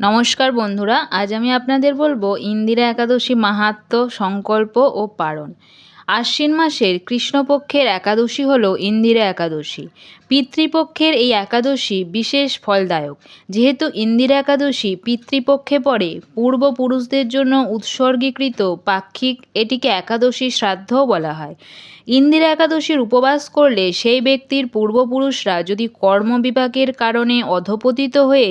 নমস্কার বন্ধুরা, আজ আমি আপনাদের বলব ইন্দিরা একাদশী মাহাত্ম্য সংকল্প ও পারণ। আশ্বিন মাসের কৃষ্ণপক্ষের একাদশী হল ইন্দিরা একাদশী। পিতৃপক্ষের এই একাদশী বিশেষ ফলদায়ক। যেহেতু ইন্দিরা একাদশী পিতৃপক্ষে পড়ে, পূর্বপুরুষদের জন্য উৎসর্গীকৃত পাক্ষিক এটিকে একাদশী শ্রাদ্ধও বলা হয়। ইন্দিরা একাদশীর উপবাস করলে সেই ব্যক্তির পূর্বপুরুষরা যদি কর্মবিপাকের কারণে অধপতিত হয়ে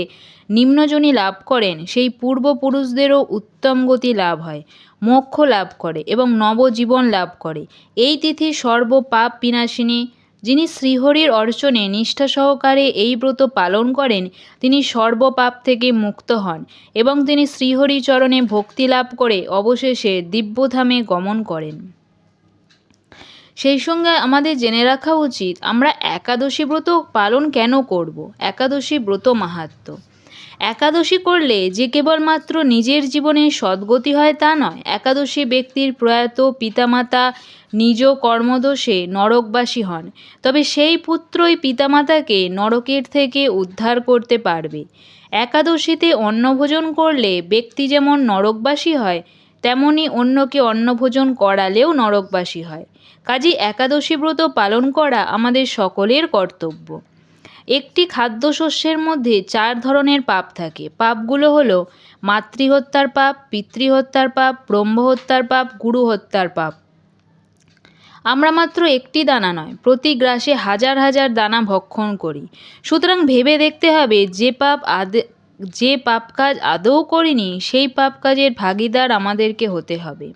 নিম্নজনী লাভ করেন, সেই পূর্বপুরুষদেরও উত্তম গতি লাভ হয়, মোক্ষ লাভ করে এবং নবজীবন লাভ করে। এই তিথি সর্ব পাপ বিনাশিনী, যিনি শ্রীহরির অর্চনে নিষ্ঠা সহকারে এই ব্রত পালন করেন, তিনি সর্বপাপ থেকে মুক্ত হন এবং তিনি শ্রীহরি চরণে ভক্তি লাভ করে অবশেষে দিব্যধামে গমন করেন। সেই সঙ্গে আমাদের জেনে রাখা উচিত, আমরা একাদশী ব্রত পালন কেন করব? একাদশী ব্রত মাহাত্ম্য একাদশী করলে যে কেবলমাত্র নিজের জীবনে সদ্গতি হয় তা নয়, একাদশী ব্যক্তির প্রয়াত পিতামাতা নিজ কর্মদোষে নরকবাসী হন। তবে সেই পুত্রই পিতামাতাকে নরকের থেকে উদ্ধার করতে পারবে। একাদশীতে অন্নভোজন করলে ব্যক্তি যেমন নরকবাসী হয় তেমনি অন্যকে অন্নভোজন করালেও নরকবাসী হয়। কাজী একাদশী ব্রত পালন করা আমাদের সকলের কর্তব্য। একটি খাদ্যশস্যের মধ্যে চার ধরনের পাপ থাকে। পাপগুলো হলো মাতৃহত্যার পাপ, পিতৃহত্যার পাপ, ব্রহ্মহত্যার পাপ গুরু হত্যার পাপ। আমরা মাত্র একটি দানা নয়, প্রতি গ্রাসে হাজার হাজার দানা ভক্ষণ করি। সুতরাং ভেবে দেখতে হবে যে পাপ আদে যে পাপ কাজ আদৌ করিনি, সেই পাপ কাজের ভাগিদার আমাদেরকে হতে হবে।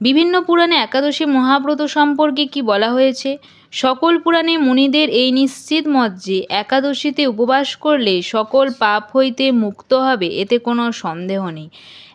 বিভিন্ন পুরাণে একাদশী মহাব্রত সম্পর্কে কি বলা হয়েছে? সকল পুরাণে মুনিদের এই নিশ্চিত মত যে, একাদশীতে উপবাস করলে সকল পাপ হইতে মুক্ত হবে, এতে কোনো সন্দেহ নেই।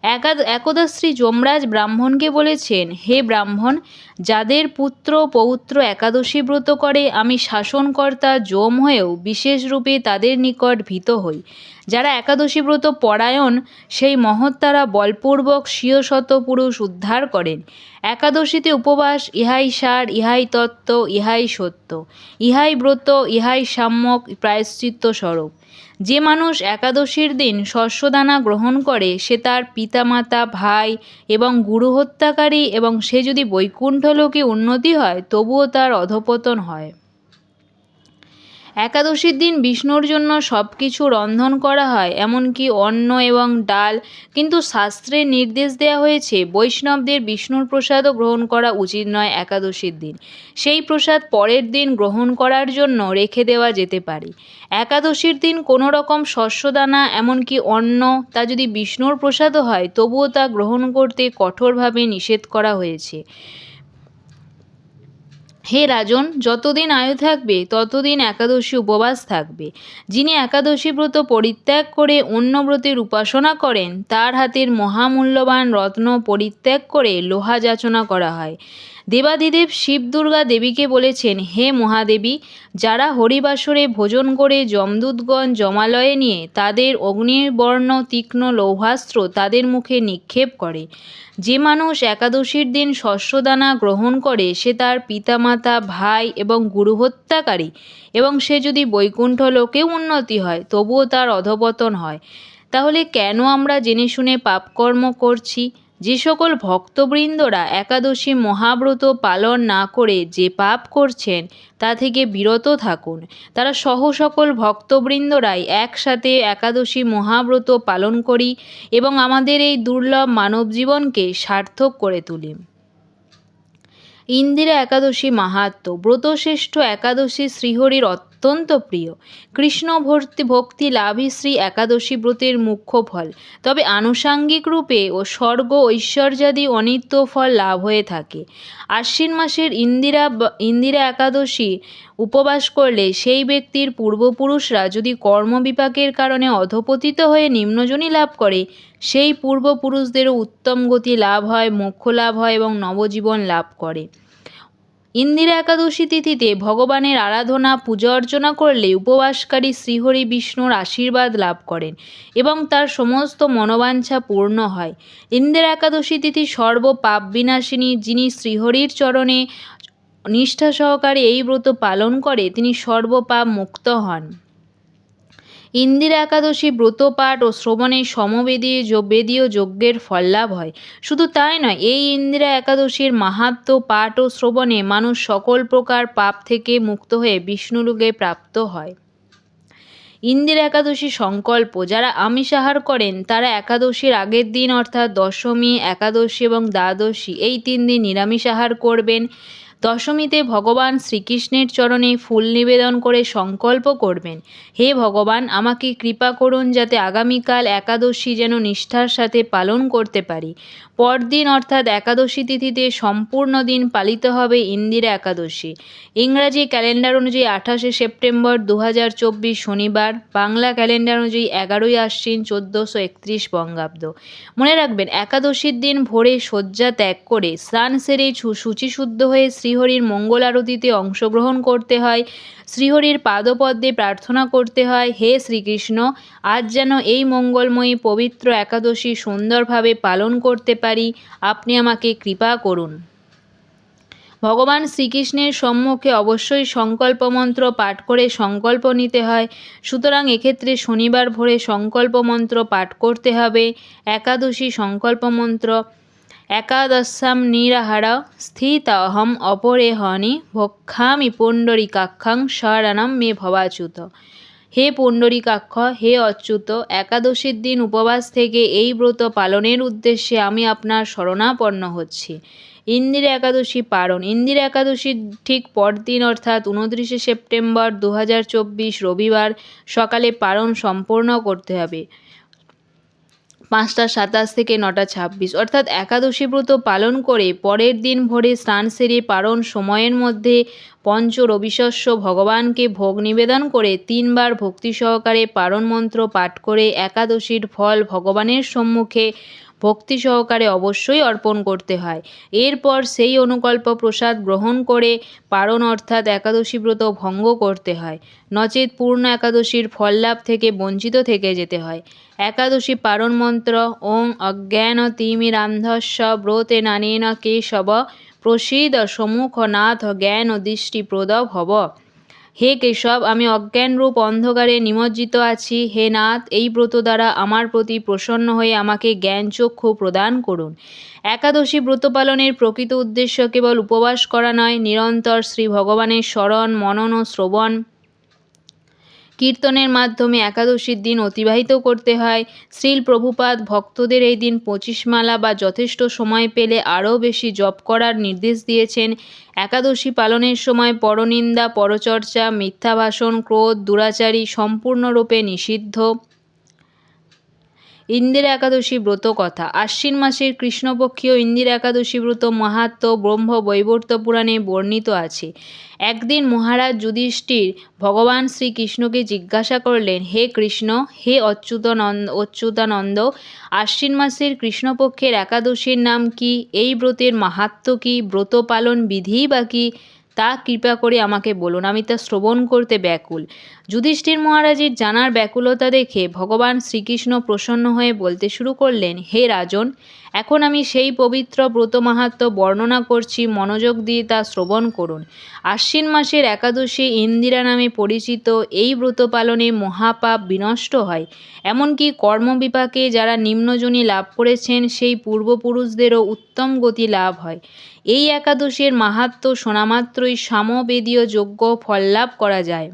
একাদ শ্রী যমরাজ ব্রাহ্মণকে বলেছেন, হে ব্রাহ্মণ, যাদের পুত্র পৌত্র একাদশী ব্রত করে, আমি শাসনকর্তা যম হয়েও বিশেষ রূপে তাদের নিকট ভীত হই। যারা একাদশী ব্রত পরায়ণ, সেই মহত্তারা বলপূর্বক স্বীয় শত পুরুষ উদ্ধার করেন। একাদশীতে উপবাস, ইহাই সার, ইহাই তত্ত্ব, ইহাই সত্য। ইহাই ব্রত, ইহাই সাম্যক প্রায়শ্চিত্ত স্বরূপ। যে মানুষ একাদশীর দিন শস্যদানা গ্রহণ করে, সে তার পিতামাতা, ভাই এবং গুরু হত্যাকারী এবং সে যদি বৈকুণ্ঠ লোকে উন্নতি হয়, তবুও তার অধপতন হয়। একাদশীর দিন বিষ্ণুর জন্য সব কিছু রন্ধন করা হয়, এমনকি অন্ন এবং ডাল। কিন্তু শাস্ত্রে নির্দেশ দেওয়া হয়েছে, বৈষ্ণবদের বিষ্ণুর প্রসাদও গ্রহণ করা উচিত নয় একাদশীর দিন। সেই প্রসাদ পরের দিন গ্রহণ করার জন্য রেখে দেওয়া যেতে পারে। একাদশীর দিন কোনো রকম শস্যদানা, এমনকি অন্ন, তা যদি বিষ্ণুর প্রসাদও হয়, তবুও তা গ্রহণ করতে কঠোরভাবে নিষেধ করা হয়েছে। হে রাজন, যতদিন আয়ু থাকবে, ততদিন একাদশী উপবাস থাকবে। যিনি একাদশী ব্রত পরিত্যাগ করে অন্য ব্রতের উপাসনা করেন, তার হাতের মহামূল্যবান রত্ন পরিত্যাগ করে লোহা যাচনা করা হয়। দেবাদিদেব শিব দুর্গা দেবীকে বলেছেন, হে মহাদেবী, যারা হরিবাসরে ভোজন করে যমদূতগণ জমালয়ে নিয়ে তাদের অগ্নিবর্ণ তীক্ষ্ণ লৌহাস্ত্র তাদের মুখে নিক্ষেপ করে। যে মানুষ একাদশীর দিন শস্যদানা গ্রহণ করে, সে তার পিতামাতা, ভাই এবং গুরু হত্যাকারী এবং সে যদি বৈকুণ্ঠ লোকেও উন্নতি হয়, তবুও তার অধপতন হয়। তাহলে কেন আমরা জেনে শুনে পাপকর্ম করছি? যে সকল ভক্তবৃন্দরা একাদশী মহাব্রত পালন না করে যে পাপ করছেন, তা থেকে বিরত থাকুন। তারা সহ সকল ভক্তবৃন্দরাই একসাথে একাদশী মহাব্রত পালন করি এবং আমাদের এই দুর্লভ মানব জীবনকে সার্থক করে তুলি। ইন্দিরা একাদশী মাহাত্ম, ব্রতশ্রেষ্ঠ একাদশী শ্রীহরির অত্যন্ত প্রিয়। কৃষ্ণ ভর্তি ভক্তি লাভই শ্রী একাদশী ব্রতের মুখ্য ফল। তবে আনুষাঙ্গিক রূপে ও স্বর্গ ঐশ্বর্যাদি অনিত্য ফল লাভ হয়ে থাকে। আশ্বিন মাসের ইন্দিরা ইন্দিরা একাদশী উপবাস করলে সেই ব্যক্তির পূর্বপুরুষরা যদি কর্মবিপাকের কারণে অধপতিত হয়ে নিম্নজনী লাভ করে, সেই পূর্বপুরুষদেরও উত্তম গতি লাভ হয়, মোক্ষ লাভ হয় এবং নবজীবন লাভ করে। ইন্দিরা একাদশী তিথিতে ভগবানের আরাধনা, পূজা অর্চনা করলে উপবাসকারী শ্রীহরি বিষ্ণুর আশীর্বাদ লাভ করেন এবং তার সমস্ত মনোবাঞ্ছা পূর্ণ হয়। ইন্দিরা একাদশী তিথি সর্ব পাপ বিনাশিনী যিনি শ্রীহরির চরণে নিষ্ঠা সহকারে এই ব্রত পালন করে, তিনি সর্বপাপ মুক্ত হন। ইন্দিরা একাদশী ব্রত পাঠ ও শ্রবণে সমবেদী বেদীয় যজ্ঞের ফললাভ হয়। শুধু তাই নয়, এই ইন্দিরা একাদশীর মাহাত্ম্য পাঠ ও শ্রবণে মানুষ সকল প্রকার পাপ থেকে মুক্ত হয়ে বিষ্ণুলোকে প্রাপ্ত হয়। ইন্দিরা একাদশী সংকল্প, যারা আমিষাহার করেন, তারা একাদশীর আগের দিন অর্থাৎ দশমী, একাদশী এবং দ্বাদশী, এই তিন দিন নিরামিষ আহার করবেন। দশমীতে ভগবান শ্রীকৃষ্ণের চরণে ফুল নিবেদন করে সংকল্প করবেন। হে ভগবান, আমাকে কৃপা করুন যাতে আগামীকাল একাদশী যেন নিষ্ঠার সাথে পালন করতে পারি। পরদিন অর্থাৎ একাদশী তিথিতে সম্পূর্ণ দিন পালিত হবে ইন্দিরা একাদশী। ইংরাজি ক্যালেন্ডার অনুযায়ী আঠাশে সেপ্টেম্বর দু হাজার চব্বিশ শনিবার, বাংলা ক্যালেন্ডার অনুযায়ী এগারোই আশ্বিন চোদ্দোশো একত্রিশ বঙ্গাব্দ। মনে রাখবেন, একাদশীর দিন ভোরে শয্যা ত্যাগ করে স্নান সেরে শুচিশুদ্ধ হয়ে শ্রীহরির মঙ্গল আরতিতে অংশগ্রহণ করতে হয়, শ্রীহরির পাদপদ্মে প্রার্থনা করতে হয়, হে শ্রীকৃষ্ণ, আজ যেন এই মঙ্গলময়ী পবিত্র একাদশী সুন্দরভাবে পালন করতে পারি, আপনি আমাকে কৃপা করুন। ভগবান শ্রীকৃষ্ণের সম্মুখে অবশ্যই সংকল্প মন্ত্র পাঠ করে সংকল্প নিতে হয়, সুতরাং এক্ষেত্রে শনিবার ভোরে সংকল্প মন্ত্র পাঠ করতে হবে, একাদশী সংকল্প মন্ত্র একাদশাম নিরাহার স্থিত অহম অপরে হনি ভক্ষামি পুণ্ডরিকাক্ষাং শরণম মে ভবাচ্যুত। হে পুণ্ডরিকাক্ষ, হে অচ্যুত, একাদশীর দিন উপবাস থেকে এই ব্রত পালনের উদ্দেশ্যে আমি আপনার শরণাপন্ন হচ্ছি। ইন্দিরা একাদশী পালন ইন্দিরা একাদশীর ঠিক পরদিন, অর্থাৎ উনত্রিশে সেপ্টেম্বর দু হাজার চব্বিশ রবিবার সকালে পালন সম্পূর্ণ করতে হবে। পাঁচটা, সাতাশ থেকে নটা, ছাব্বিশ। অর্থাৎ একাদশী ব্রত পালন করে পরের দিন ভোরে স্নান সেরে পারণ সময়ের মধ্যে পঞ্চ রবিশস্য ভগবানকে ভোগ নিবেদন করে তিনবার ভক্তি সহকারে পারণ মন্ত্র পাঠ করে একাদশীর ফল ভগবানের সম্মুখে ভক্তি সহকারে অবশ্যই অর্পণ করতে হয়। এরপর সেই অনুকল্প প্রসাদ গ্রহণ করে পারণ অর্থাৎ একাদশী ব্রত ভঙ্গ করতে হয়। নচেত পূর্ণ একাদশীর ফললাভ থেকে বঞ্চিত থেকে যেতে হয়। একাদশী পারণ মন্ত্র, ওং অজ্ঞান তিমিরান্ধস্য ব্রতে নানেন কেশব প্রসিদ সমুখ নাথ জ্ঞান দৃষ্টিপ্রদ ভব। হে কেশব, আমি অজ্ঞানরূপ অন্ধকারে নিমজ্জিত আছি। হে নাথ, এই ব্রত দ্বারা আমার প্রতি প্রসন্ন হয়ে আমাকে জ্ঞান চক্ষু প্রদান করুন। একাদশী ব্রত পালনের প্রকৃত উদ্দেশ্য কেবল উপবাস করা নয়, নিরন্তর শ্রী ভগবানের স্মরণ, মনন ও শ্রবণ কীর্তনের মাধ্যমে একাদশীর দিন অতিবাহিত করতে হয়। শ্রীল প্রভুপাদ ভক্তদের এই দিন পঁচিশ মালা বা যথেষ্ট সময় পেলে আরও বেশি জপ করার নির্দেশ দিয়েছেন। একাদশী পালনের সময় পরনিন্দা, পরচর্চা মিথ্যা ভাষণ ক্রোধ, দুরাচারী সম্পূর্ণরূপে নিষিদ্ধ। ইন্দিরা একাদশী ব্রত কথা। আশ্বিন মাসের কৃষ্ণপক্ষীয় ইন্দিরা একাদশী ব্রত মাহাত্ম্য ব্রহ্ম বৈবর্ত পুরাণে বর্ণিত আছে। একদিন মহারাজ যুধিষ্ঠির ভগবান শ্রীকৃষ্ণকে জিজ্ঞাসা করলেন, হে কৃষ্ণ, হে অচ্যুতানন্দ অচ্যুতানন্দ, আশ্বিন মাসের কৃষ্ণপক্ষের একাদশীর নাম কি? এই ব্রতের মাহাত্ম্য কি? ব্রত পালন বিধিই বা কি? তা কৃপা করে আমাকে বলুন, আমি তা শ্রবণ করতে ব্যাকুল। যুধিষ্ঠির মহারাজের জানার ব্যাকুলতা দেখে ভগবান শ্রীকৃষ্ণ প্রসন্ন হয়ে বলতে শুরু করলেন, হে রাজন, এখন আমি সেই পবিত্র ব্রত মাহাত্ম্য বর্ণনা করছি, মনোযোগ দিয়ে তা শ্রবণ করুন। আশ্বিন মাসের একাদশী ইন্দিরা নামে পরিচিত এই ব্রত পালনে মহাপাপ বিনষ্ট হয়। এমনকি কর্মবিপাকে যারা নিম্নজনী লাভ করেছেন, সেই পূর্বপুরুষদেরও উত্তম গতি লাভ হয়। এই একাদশীর মাহাত্ম্য শোনামাত্রই সামবেদীয় যজ্ঞ ফললাভ করা যায়।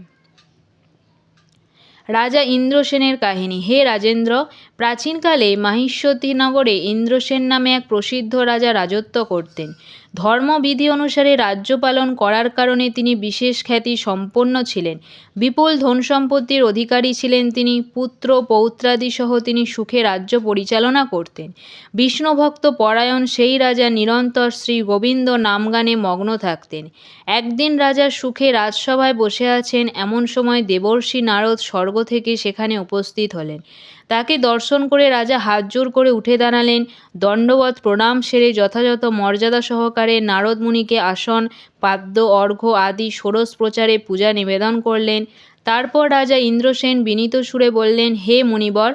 রাজা ইন্দ্রসেনের কাহিনী। হে রাজেন্দ্র, প্রাচীনকালে মাহিষ্যতী নগরে ইন্দ্রসেন নামে এক প্রসিদ্ধ রাজা রাজত্ব করতেন। ধর্মবিধি অনুসারে রাজ্য পালন করার কারণে তিনি বিশেষ খ্যাতি সম্পন্ন ছিলেন। বিপুল ধন সম্পত্তির অধিকারী ছিলেন তিনি, পুত্র, পৌত্রাদি সহ তিনি সুখে রাজ্য পরিচালনা করতেন। বিষ্ণুভক্ত পরায়ণ সেই রাজা নিরন্তর শ্রী গোবিন্দ নামগানে মগ্ন থাকতেন। একদিন রাজা সুখে রাজসভায় বসে আছেন, এমন সময় দেবর্ষি নারদ স্বর্গ থেকে সেখানে উপস্থিত হলেন। তাকে দর্শন করে রাজা হাত জোর করে উঠে দাঁড়ালেন। দণ্ডবত প্রণাম সেরে যথাযথ মর্যাদা সহকারে নারদ মুনিকে আসন, পাদ্য, অর্ঘ্য আদি, ষোড়শ প্রচারে পূজা নিবেদন করলেন। তারপর রাজা ইন্দ্রসেন বিনীত সুরে বললেন, হে মুনিবর,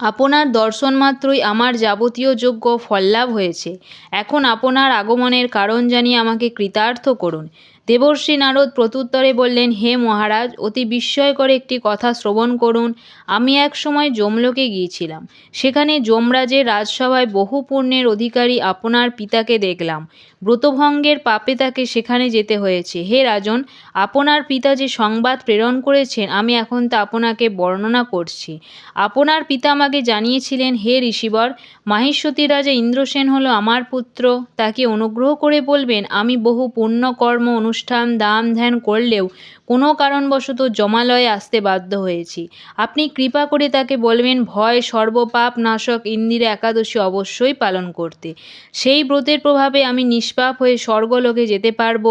আপনার দর্শন মাত্রই আমার যাবতীয় যোগ্য ফললাভ হয়েছে। এখন আপনার আগমনের কারণ জানিয়ে আমাকে কৃতার্থ করুন। দেবর্ষি নারদ প্রত্যুত্তরে বললেন, হে মহারাজ, অতি বিস্ময়কর একটি কথা শ্রবণ করুন। আমি এক সময় যমলোকে গিয়েছিলাম। সেখানে যমরাজের রাজসভায় বহু পুণ্যের অধিকারী আপনার পিতাকে দেখলাম। ব্রতভঙ্গের পাপে তাকে সেখানে যেতে হয়েছে। হে রাজন, আপনার পিতা যে সংবাদ প্রেরণ করেছেন, আমি এখন তা আপনাকে বর্ণনা করছি। আপনার পিতা আমাকে জানিয়েছিলেন, হে ঋষিবর মাহেশ্বতী রাজা ইন্দ্রসেন হলো আমার পুত্র, তাকে অনুগ্রহ করে বলবেন, আমি বহু পুণ্যকর্ম অনুষ্ঠান দাম ধ্যান করলেও কোনো কারণবশত জমালয়ে আসতে বাধ্য হয়েছি। আপনি কৃপা করে তাকে বলবেন, ভয়, সর্বপাপ, নাশক ইন্দিরা একাদশী অবশ্যই পালন করতে। সেই ব্রতের প্রভাবে আমি নিষ্পাপ হয়ে স্বর্গলোকে যেতে পারব,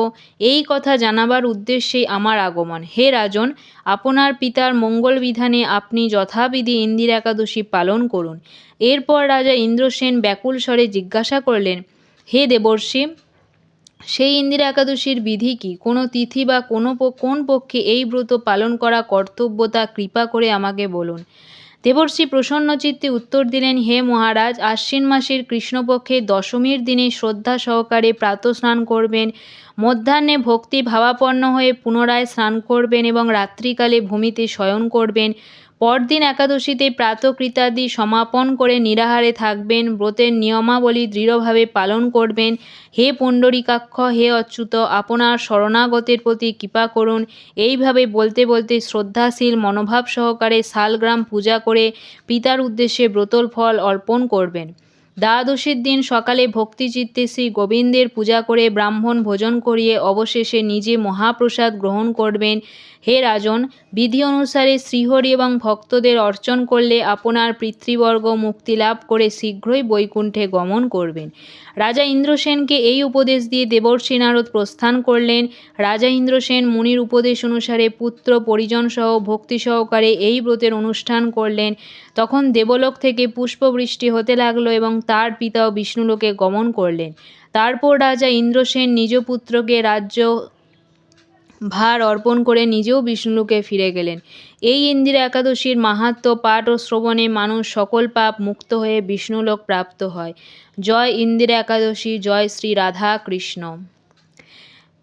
এই কথা জানাবার উদ্দেশ্যেই আমার আগমন। হে রাজন, আপনার পিতার মঙ্গল বিধানে আপনি যথাবিধি ইন্দিরা একাদশী পালন করুন। এরপর রাজা ইন্দ্রসেন ব্যাকুল স্বরে জিজ্ঞাসা করলেন, হে দেবর্ষি, সেই ইন্দিরা একাদশীর বিধি কি? কোনো তিথি বা কোনো কোন পক্ষে এই ব্রত পালন করা কর্তব্য তা কৃপা করে আমাকে বলুন। দেবর্ষি প্রসন্নচিত্তে উত্তর দিলেন, হে মহারাজ, আশ্বিন মাসের কৃষ্ণপক্ষে দশমীর দিনে শ্রদ্ধা সহকারে প্রাতঃস্নান করবেন। মধ্যাহ্নে ভক্তি ভাবাপন্ন হয়ে পুনরায় স্নান করবেন এবং রাত্রিকালে ভূমিতে শয়ন করবেন। পরদিন একাদশীতে প্রাতকৃতাদি সমাপন করে নিরাহারে থাকবেন, ব্রতের নিয়মাবলী দৃঢ়ভাবে পালন করবেন। হে পুণ্ডরিকাক্ষ, হে অচ্যুত, আপনার শরণাগতের প্রতি কৃপা করুন। এইভাবে বলতে বলতে শ্রদ্ধাশীল মনোভাব সহকারে শালগ্রাম পূজা করে পিতার উদ্দেশ্যে ব্রতল ফল অর্পণ করবেন। দ্বাদশীর দিন সকালে ভক্তিচিত্তে শ্রী গোবিন্দের পূজা করে ব্রাহ্মণ ভোজন করিয়ে অবশেষে নিজে মহাপ্রসাদ গ্রহণ করবেন। হে রাজন, বিধি অনুসারে শ্রীহরি এবং ভক্তদের অর্চন করলে আপনার পিতৃবর্গ মুক্তি লাভ করে শীঘ্রই বৈকুণ্ঠে গমন করবেন। রাজা ইন্দ্রসেনকে এই উপদেশ দিয়ে দেবর্ষি নারদ প্রস্থান করলেন। রাজা ইন্দ্রসেন মুনির উপদেশ অনুসারে পুত্র পরিজনসহ ভক্তি সহকারে এই ব্রতের অনুষ্ঠান করলেন। তখন দেবলোক থেকে পুষ্পবৃষ্টি হতে লাগল এবং তার পিতাও বিষ্ণুলোকে গমন করলেন। তারপর রাজা ইন্দ্রসেন নিজ পুত্রকে রাজ্য ভার অর্পণ করে নিজেও বিষ্ণুলোকে ফিরে গেলেন। এই ইন্দিরা একাদশীর মাহাত্ম পাঠ ও শ্রবণে মানুষ সকল পাপ মুক্ত হয়ে বিষ্ণুলোক প্রাপ্ত হয়। জয় ইন্দিরা একাদশী, জয় শ্রী রাধা কৃষ্ণ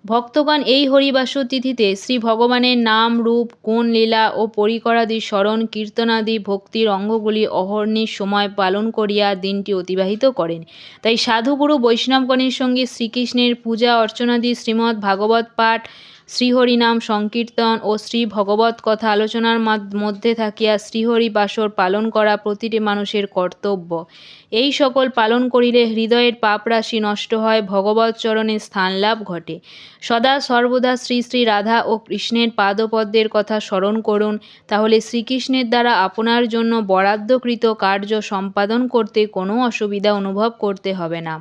ভক্তগণ এই হরিবাসু তিথিতে শ্রী ভগবানের নাম, রূপ, গুণ, লীলা ও পরিকরাদি স্মরণ, কীর্তনাদি, ভক্তির অঙ্গগুলি অহর্নির সময় পালন করিয়া দিনটি অতিবাহিত করেন। তাই সাধুগুরু বৈষ্ণবগণের সঙ্গে শ্রীকৃষ্ণের পূজা অর্চনাদি, শ্রীমদ্ ভাগবত পাঠ শ্রীহরিনাম সংকীর্তন ও শ্রী ভগবত কথা আলোচনার মধ্যে থাকিয়া শ্রীহরি বাসর পালন করা প্রতিটি মানুষের কর্তব্য। এই সকল পালন করিলে হৃদয়ের পাপরাশি নষ্ট হয়, ভগবত চরণে স্থান লাভ ঘটে। সদা সর্বদা শ্রী শ্রী রাধা ও কৃষ্ণের পাদপদ্মের কথা স্মরণ করুন, তাহলে শ্রীকৃষ্ণের দ্বারা আপনার জন্য বরাদ্দকৃত কার্য সম্পাদন করতে কোনো অসুবিধা অনুভব করতে হবে না।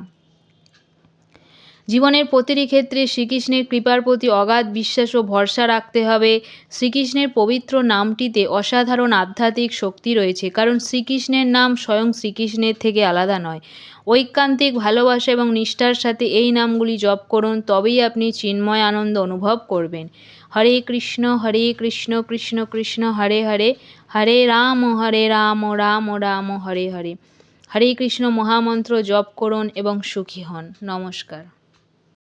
জীবনের প্রতিটি ক্ষেত্রে শ্রীকৃষ্ণের কৃপার প্রতি অগাধ বিশ্বাস ও ভরসা রাখতে হবে। শ্রীকৃষ্ণের পবিত্র নামটিতে অসাধারণ আধ্যাত্মিক শক্তি রয়েছে, কারণ শ্রীকৃষ্ণের নাম স্বয়ং শ্রীকৃষ্ণের থেকে আলাদা নয়। ঐকান্তিক ভালোবাসা এবং নিষ্ঠার সাথে এই নামগুলি জপ করুন, তবেই আপনি চিন্ময় আনন্দ অনুভব করবেন। হরে কৃষ্ণ হরে কৃষ্ণ কৃষ্ণ কৃষ্ণ, হরে হরে হরে রাম হরে রাম রাম রাম, হরে হরে। হরে কৃষ্ণ মহামন্ত্র জপ করুন এবং সুখী হন। নমস্কার।